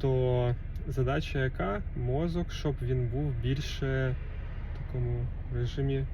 То задача яка? Мозок, щоб він був більше в такому режимі.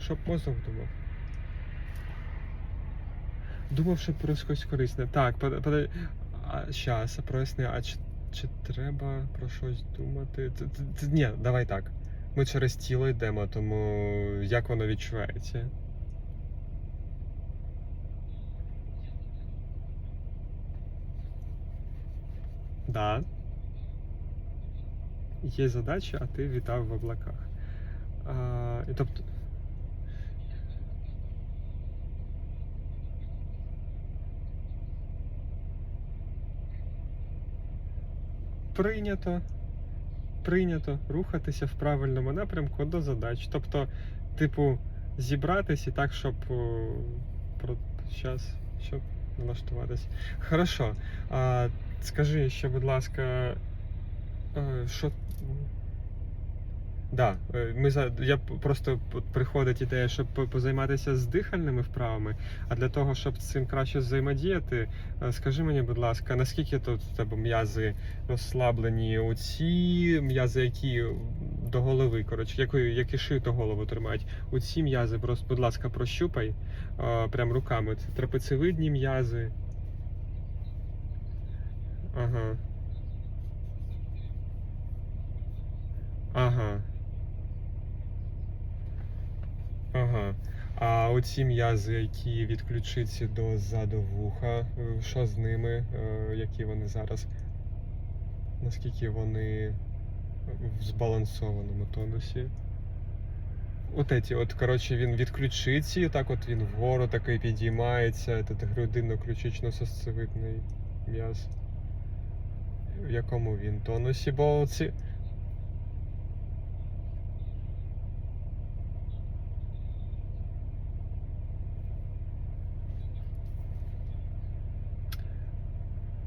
Щоб мозок думав. Думав, що про щось корисне. Так, подай. подай. А щас, проясни, а чи, чи треба про щось думати? Ні, давай так. Ми через тіло йдемо, тому як воно відчувається? Да. Є задача, а ти вітав в облаках. А, і тобто. Прийнято. Прийнято рухатися в правильному напрямку до задач. Тобто, типу, зібратись і так, щоб про час, щоб налаштуватись. Хорошо. А, скажи ще, будь ласка, е, що. Да, е, ми за я просто приходить ідея, щоб позайматися з дихальними вправами. А для того, щоб з цим краще взаємодіяти, е, скажи мені, будь ласка, наскільки тут у тебе м'язи розслаблені? Оці м'язи, які до голови, коротше, які, які шию голову тримають. Оці м'язи, просто, будь ласка, прощупай е, прям руками. Це трапецевидні м'язи. Ага. Ага. Ага. А оці м'язи, які від ключиці до ззаду вуха, е, що з ними? Е, Які вони зараз? Наскільки вони в збалансованому тонусі? От еті, от, коротше, він від ключиці, так от він вгору такий підіймається, це грудинно-ключично-сосцевидний м'яз. В якому він тонусі? Бо ці.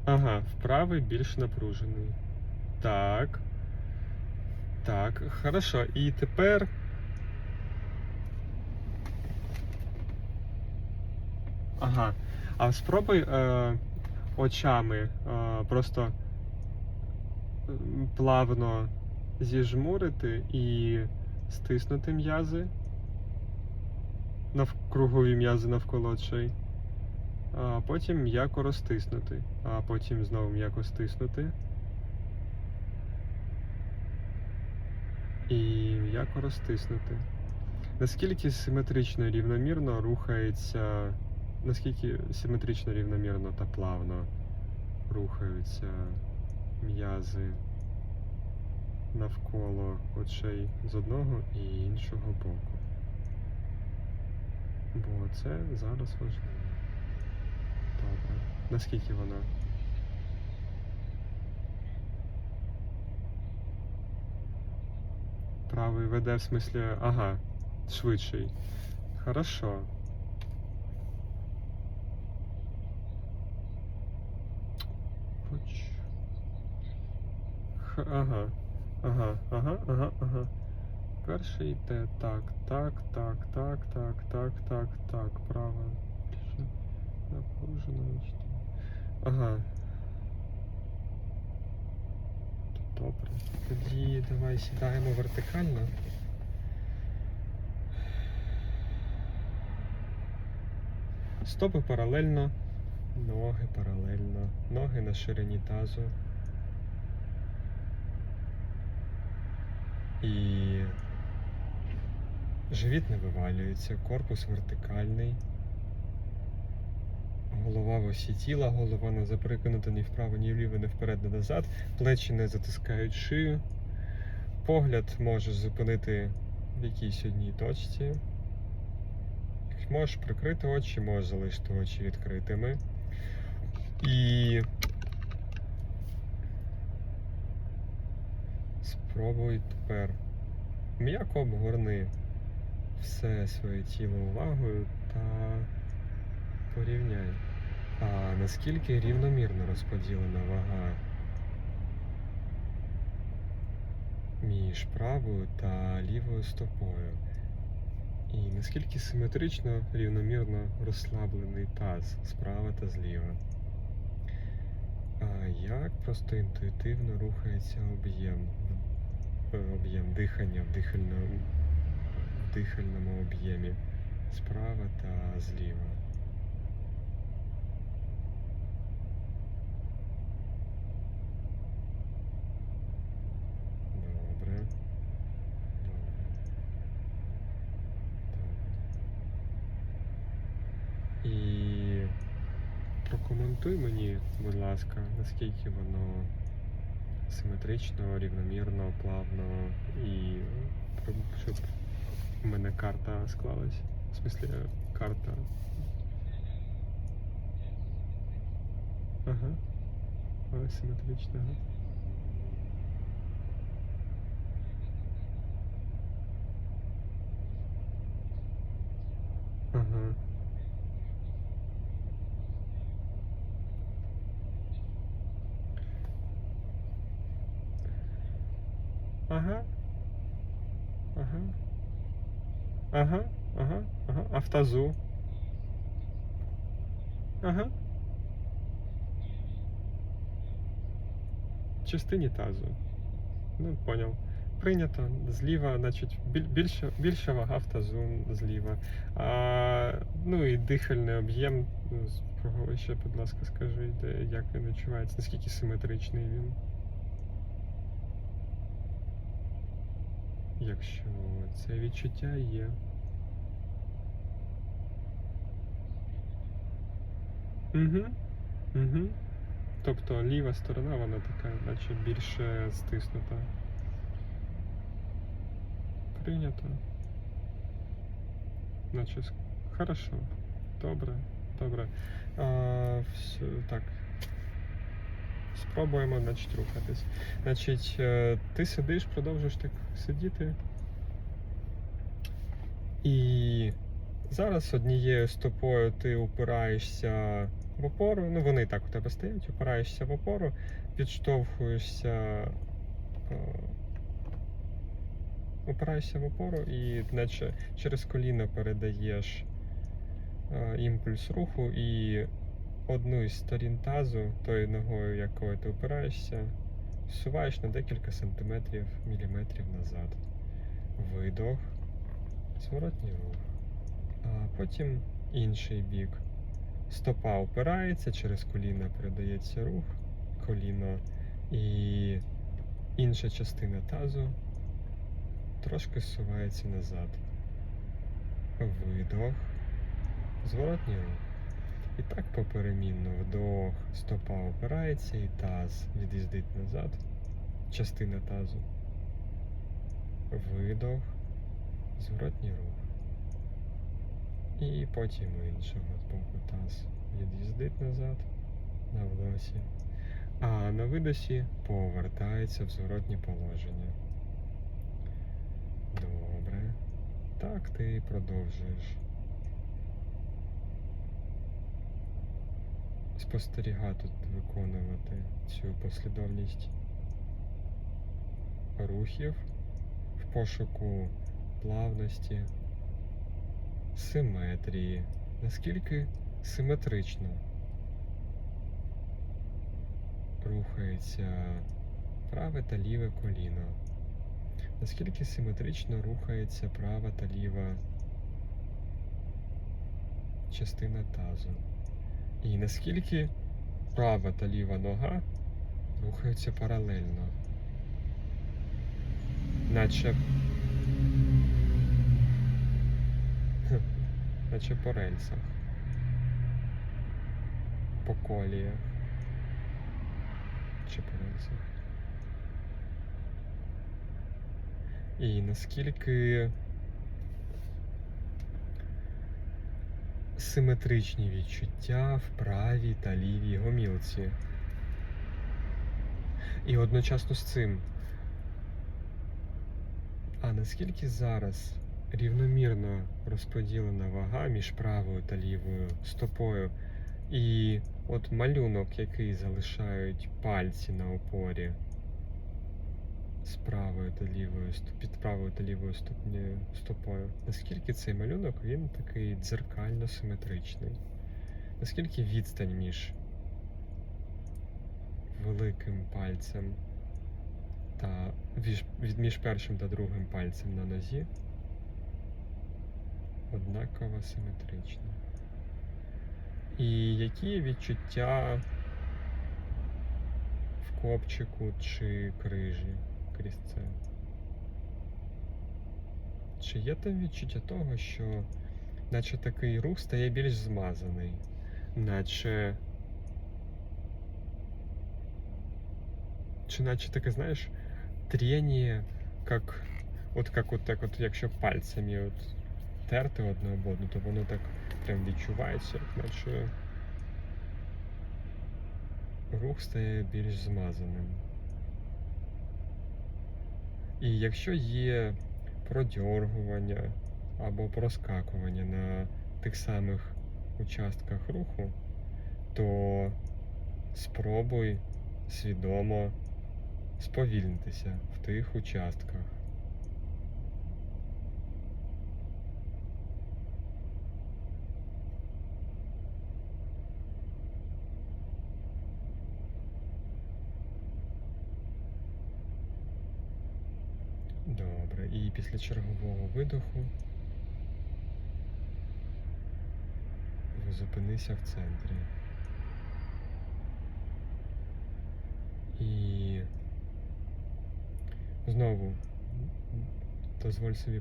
Ага, вправий більш напружений. Так. Так, хорошо. І тепер. Ага. А спробуй е, очами е, просто плавно зіжмурити і стиснути м'язи. Навкругові м'язи навколо очей. А потім м'яко розтиснути, а потім знову м'яко стиснути. І м'яко розтиснути. Наскільки симетрично і рівномірно рухається, наскільки симетрично рівномірно та плавно рухаються м'язи навколо очей з одного і іншого боку. Бо це зараз важливо. Добре. Наскільки вона? Правий веде в смислі. Ага, швидший. Хорошо. Хоч. Х- Ага. Ага, ага, ага, ага. Перший йде так, так, так, так, так, так, так, так, право. Напружено. Ага. Добре. Тоді давай сідаємо вертикально. Стопи паралельно, ноги паралельно, ноги на ширині тазу. І живіт не вивалюється, корпус вертикальний. Голова в осі тіла, голова не заприкинута ні вправо, ні вліво, ні вперед, ні назад. Плечі не затискають шию. Погляд можеш зупинити в якійсь одній точці. Можеш прикрити очі, можеш залишити очі відкритими. І спробуй тепер м'яко обгорни все своє тіло увагою та порівняй. А наскільки рівномірно розподілена вага між правою та лівою стопою? І наскільки симетрично рівномірно розслаблений таз справа та зліва? А як просто інтуїтивно рухається об'єм, е, об'єм дихання в дихальному, в дихальному об'ємі справа та зліва. Добре. Добре. Добре. І прокоментуй мені, будь ласка, наскільки воно симетрично, рівномірно, плавно і про- щоб у мене карта склалась. В смислі, е, карта. Ага. Ось симетрично. Ага. Ага. Ага. Ага. Ага. Ага. А в тазу? Ага. Частині тазу. Ну, поняв. Прийнято. Зліва, значить, біль- більше, більша вага в зліва. А, ну і дихальний об'єм. ну, ще, будь ласка, скажи, як він відчувається, наскільки симетричний він. Якщо це відчуття є. Угу. Угу. Тобто ліва сторона, вона така, наче більше стиснута. Прийнято. Наче хорошо. Добре, добре. А, все, так. Спробуємо, значить, рухатись. Значить, е, ти сидиш, продовжуєш так сидіти. І зараз однією стопою ти упираєшся в опору. Ну, вони так у тебе стоять, упираєшся в опору, підштовхуєшся. е, Опираєшся в опору і наче через коліно передаєш е, імпульс руху і одну із сторін тазу, тою ногою, якою ти опираєшся, зсуваєш на декілька сантиметрів, міліметрів назад. Видох, зворотній рух. А потім інший бік. Стопа опирається, через коліно передається рух, коліно і інша частина тазу трошки зсувається назад. Видох, зворотній рух. І так поперемінно вдох, стопа опирається і таз від'їздить назад. Частина тазу. Видох, зворотній рух. І потім іншого боку таз від'їздить назад на вдосі. А на видосі повертається в зворотнє положення. Добре. Так ти продовжуєш. Спостерігати, виконувати цю послідовність рухів в пошуку плавності, симетрії. Наскільки симетрично рухається праве та ліве коліно. Наскільки симетрично рухається права та ліва частина тазу? І наскільки права та ліва нога рухаються паралельно? Наче. Наче по рельсах. По коліях. Чи по рельсах. І наскільки симетричні відчуття в правій та лівій гомілці. І одночасно з цим. А наскільки зараз рівномірно розподілена вага між правою та лівою стопою, і от малюнок, який залишають пальці на опорі з правою та лівою під правою та лівою стопою. Наскільки цей малюнок він такий дзеркально симетричний? Наскільки відстань між великим пальцем та між першим та другим пальцем на нозі однаково симетрично. І які відчуття в копчику чи крижі крізь це? Чи є там відчуття того, що наче такий рух стає більш змазаний, наче. Чи наче таке, знаєш, трение, как, от як от так, от якщо пальцями от терти одне об одну, то воно так прям відчувається, як наче рух стає більш змазаним. І якщо є продьоргування або проскакування на тих самих участках руху, то спробуй свідомо сповільнитися в тих участках. Добре, після чергового видоху зупинися в центрі. І знову дозволь собі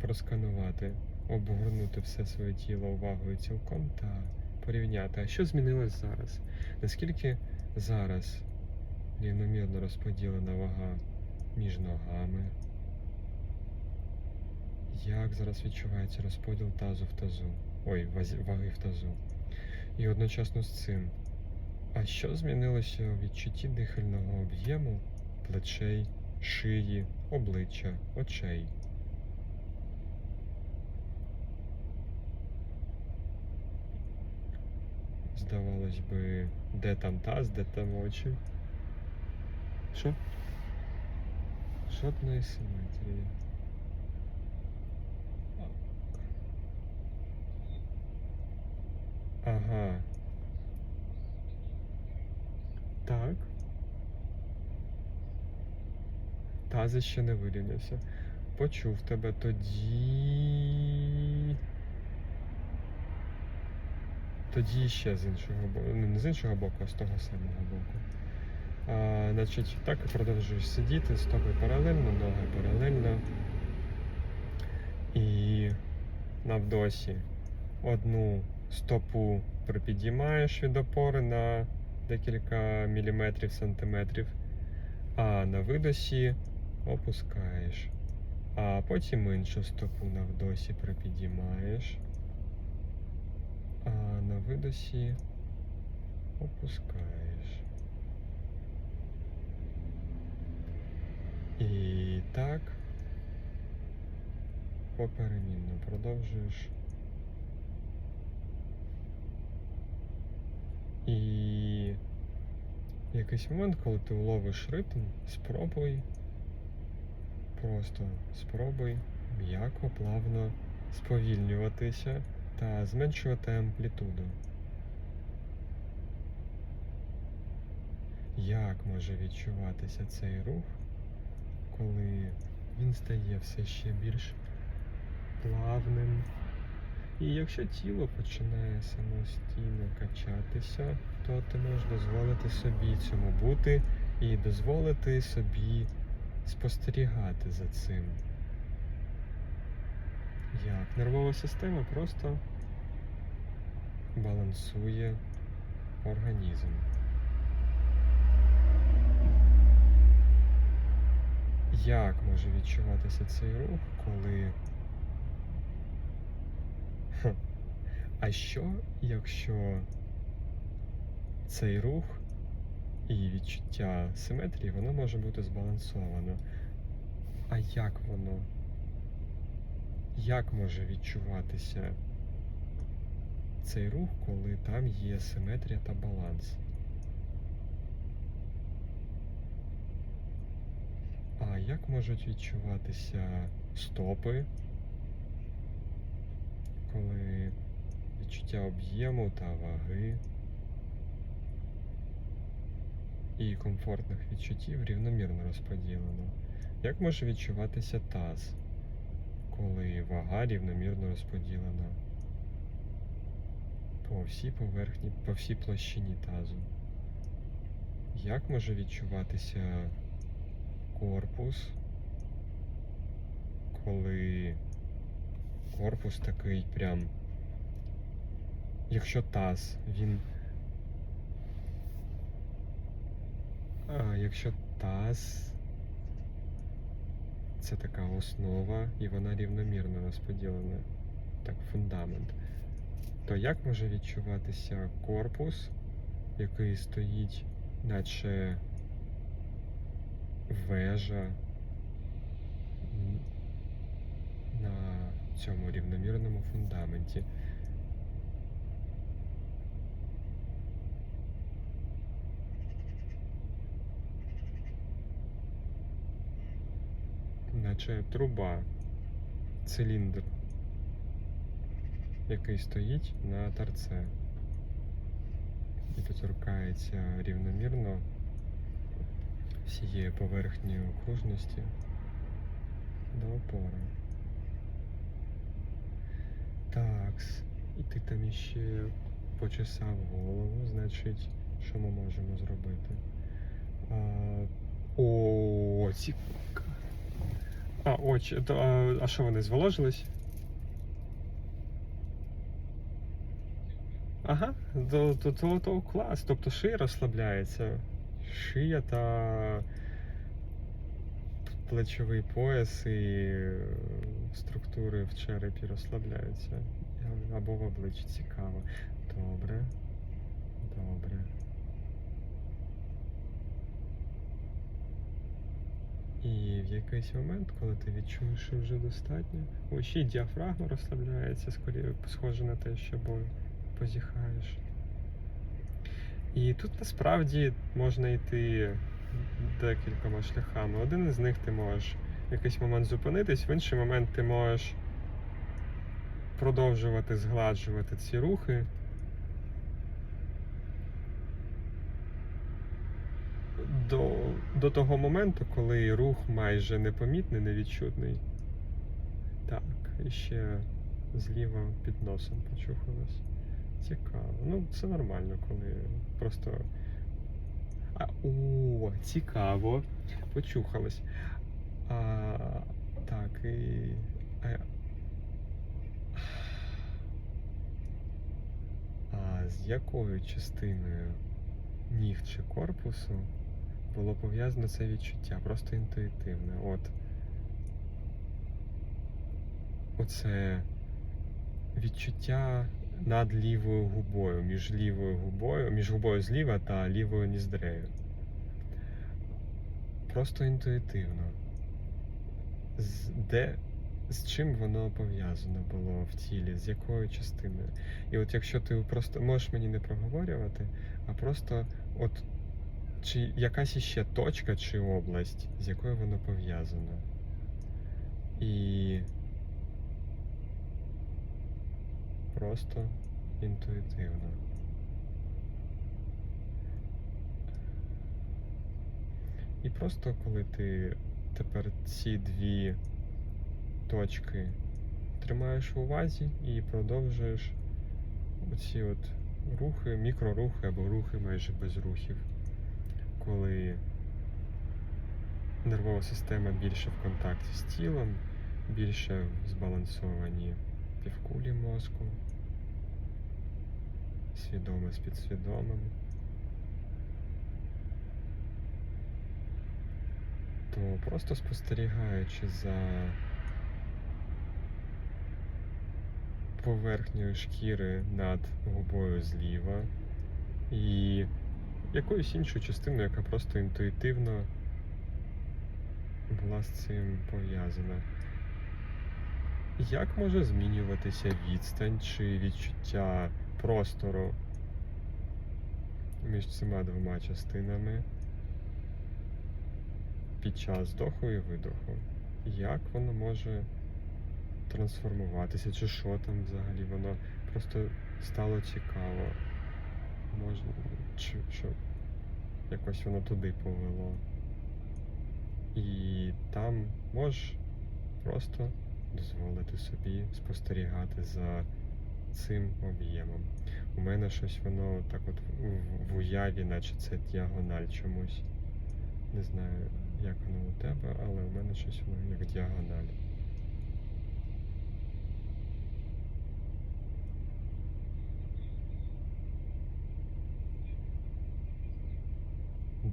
просканувати, обгорнути все своє тіло увагою цілком та порівняти, а що змінилось зараз? Наскільки зараз рівномірно розподілена вага між ногами? Як зараз відчувається розподіл тазу в тазу? Ой, ваги в тазу. І одночасно з цим. А що змінилося у відчутті дихального об'єму, плечей, шиї, обличчя, очей? Здавалось би, де там таз, де там очі? Що? Жодної симетрії. Ага. Так. Таз ще не вирівнявся. Почув тебе тоді. Тоді ще з іншого боку. Ну, не з іншого боку, а з того самого боку. А, значить, так продовжуєш сидіти, стопи паралельно, ноги паралельно. І навдосі одну стопу припідіймаєш від опори на декілька міліметрів, сантиметрів, а на видосі опускаєш. А потім іншу стопу на вдосі припідіймаєш, а на видосі опускаєш. І так поперемінно продовжуєш. І якийсь момент, коли ти вловиш ритм, спробуй, просто спробуй м'яко, плавно сповільнюватися та зменшувати амплітуду. Як може відчуватися цей рух, коли він стає все ще більш плавним? І якщо тіло починає самостійно качатися, то ти можеш дозволити собі цьому бути і дозволити собі спостерігати за цим. Як нервова система просто балансує організм. Як може відчуватися цей рух, коли А що, якщо цей рух і відчуття симетрії, воно може бути збалансовано? А як воно? Як може відчуватися цей рух, коли там є симетрія та баланс? А як можуть відчуватися стопи? коли відчуття об'єму та ваги. і комфортних відчуттів рівномірно розподілено. Як може відчуватися таз, коли вага рівномірно розподілена по всій поверхні, по всій площині тазу? Як може відчуватися корпус, коли корпус такий прям, якщо таз, він. А, якщо таз це така основа і вона рівномірно розподілена, так, фундамент, то як може відчуватися корпус, який стоїть, наче вежа на цьому рівномірному фундаменті? Наче труба, циліндр, який стоїть на торце і доторкається рівномірно всієї поверхні окружності до опори. Такс. І ти там іще почесав голову, значить, що ми можемо зробити? А, о, цікаво. А, очі. То, а, а що вони зволожились? Ага, то, то, то, то клас. Тобто шия розслабляється. Шия та плечовий пояс і е, структури в черепі розслабляються. Або в обличчі цікаво. Добре. Добре. І в якийсь момент, коли ти відчуєш, що вже достатньо, о, ще й діафрагма розслабляється, скоріше схоже на те, що бо позіхаєш. І тут насправді можна йти декількома шляхами. Один із них ти можеш в якийсь момент зупинитись, в інший момент ти можеш продовжувати згладжувати ці рухи. До, до того моменту, коли рух майже непомітний, невідчутний. Так, і ще зліва під носом почухалось. Цікаво. Ну, це нормально, коли просто. А, о, цікаво. Почухалось. А, так, і. А, з якою частиною ніг чи корпусу було пов'язано це відчуття? Просто інтуїтивне. От. Оце відчуття над лівою губою, між лівою губою, між губою зліва та лівою ніздрею. Просто інтуїтивно. З, де, з чим воно пов'язано було в тілі, з якою частиною. І от якщо ти просто можеш мені не проговорювати, а просто от чи якась іще точка чи область, з якою воно пов'язано. І просто інтуїтивно. І просто коли ти тепер ці дві точки тримаєш в увазі і продовжуєш оці от рухи, мікрорухи або рухи майже без рухів, коли нервова система більше в контакті з тілом, більше збалансовані півкулі мозку, свідоме з підсвідомим, то просто спостерігаючи за поверхнею шкіри над губою зліва і якоюсь іншою частиною, яка просто інтуїтивно була з цим пов'язана. Як може змінюватися відстань чи відчуття простору між цими двома частинами під час вдоху і видоху? Як воно може трансформуватися, чи що там взагалі? Воно просто стало цікаво. Можна чи що? якось воно туди повело. І там можеш просто дозволити собі спостерігати за цим об'ємом. У мене щось воно так от в уяві, наче це діагональ чомусь. Не знаю, як воно у тебе, але у мене щось воно як діагональ.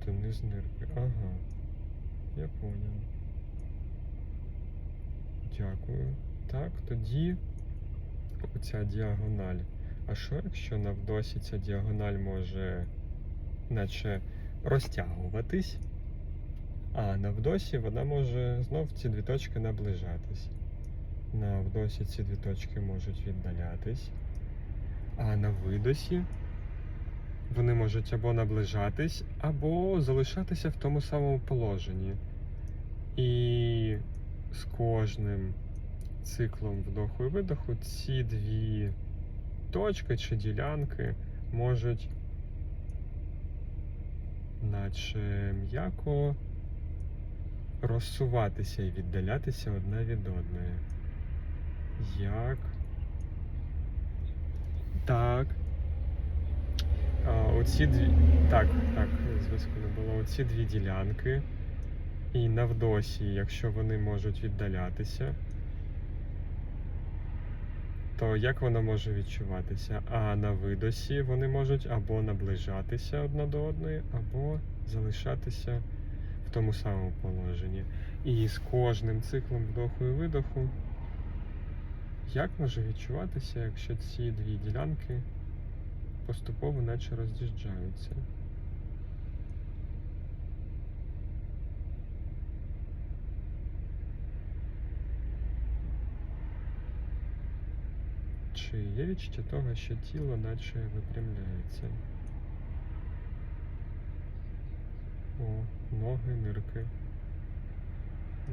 Дониз нирки. Ага. Я понял. Дякую. Так, тоді оця діагональ. А що якщо навдосі ця діагональ може наче розтягуватись, а навдосі вона може знов ці дві точки наближатись. Навдосі ці дві точки можуть віддалятись, а на видосі вони можуть або наближатись, або залишатися в тому самому положенні. І з кожним циклом вдоху і видоху ці дві точки чи ділянки можуть наче м'яко розсуватися і віддалятися одна від одної. Як? Так. Оці дві. Так, так, зв'язку не було. Оці дві ділянки. І навдосі, якщо вони можуть віддалятися, то як воно може відчуватися? А на видосі вони можуть або наближатися одна до одної, або залишатися в тому самому положенні. І з кожним циклом вдоху і видоху, як може відчуватися, якщо ці дві ділянки поступово наче роз'їжджаються? Чи є відчуття того, що тіло наче випрямляється? О, ноги, нирки.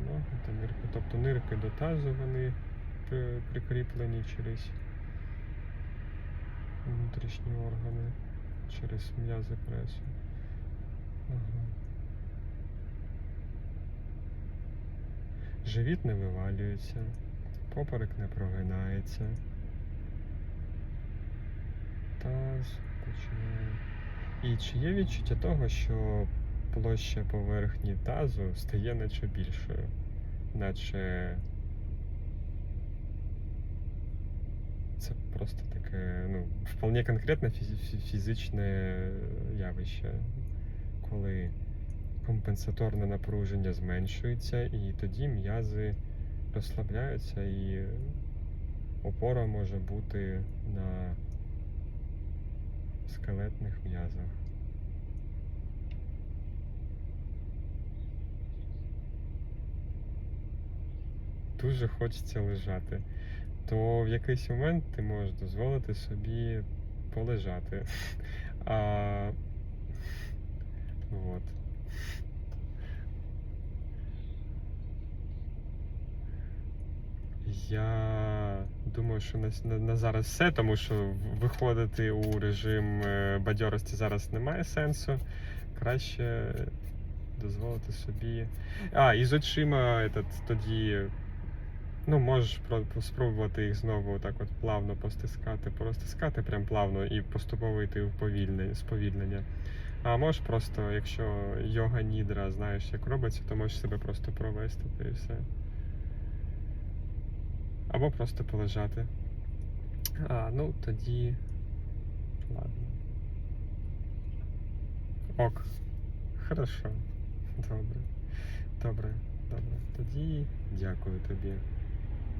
Ноги та нирки. Тобто нирки до тазу вони прикріплені через внутрішні органи, через м'язи пресу. Ага. Живіт не вивалюється, поперек не прогинається. Таз починає. І чи є відчуття того, що площа поверхні тазу стає наче більшою, наче це просто таке, ну, вполне конкретне фізичне явище, коли компенсаторне напруження зменшується, і тоді м'язи розслабляються, і опора може бути на скелетних м'язах. Дуже хочеться лежати. То в якийсь момент ти можеш дозволити собі полежати. А... Вот. Я думаю, що на, на, на зараз все, тому що виходити у режим е, бадьорості зараз немає сенсу. Краще дозволити собі. А, і з очима этот, тоді. Ну, можеш спробувати їх знову так от плавно постискати, порозтискати прям плавно і поступово йти в повільне, сповільнення. А можеш просто, якщо йога нідра, знаєш, як робиться, то можеш себе просто провести і все. Або просто полежати. А, ну тоді. Ладно. Ок. Хорошо. Добре. Добре, добре. Тоді дякую тобі.